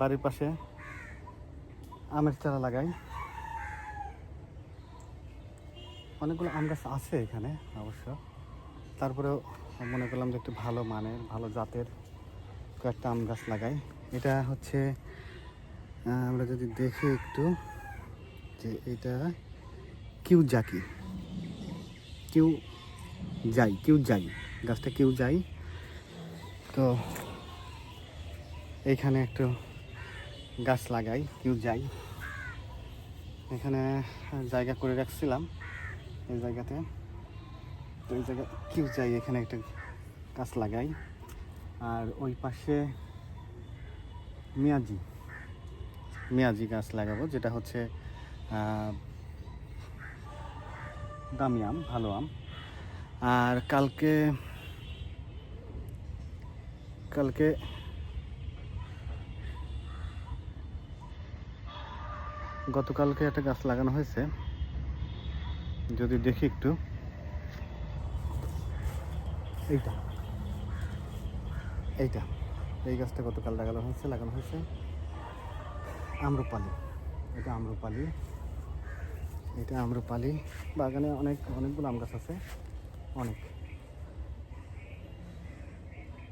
বাড়ির পাশে আমের চারা লাগাই। অনেকগুলো আম গাছ আছে এখানে, অবশ্য। তারপরেও মনে করলাম যে একটু ভালো মানের, ভালো জাতের কয়েকটা আম গাছ লাগাই। এটা হচ্ছে আমরা যদি দেখি একটু, যে এটা কিউ জাকি। কিউ যাই কিউ যাই গাছটা কিউ যাই তো এইখানে একটু গাছ লাগাই, কেউ যাই। এখানে জায়গা করে রাখছিলাম এই জায়গাতে। তো এই জায়গা কেউ যাই, এখানে একটা গাছ লাগাই। আর ওই পাশে মিয়াজি। মিয়াজি গাছ লাগাবো, যেটা হচ্ছে দামি আম, ভালো আম। আর কালকে কালকে গতকালকে একটা গাছ লাগানো হয়েছে। যদি দেখি একটু। এইটা। এইটা। এই গাছটা গতকাল লাগানো হয়েছে লাগানো হয়েছে। আম্রপালি। এটা আম্রপালি। এটা আম্রপালি। বাগানে অনেক, অনেকগুলো আম গাছ আছে। অনেক।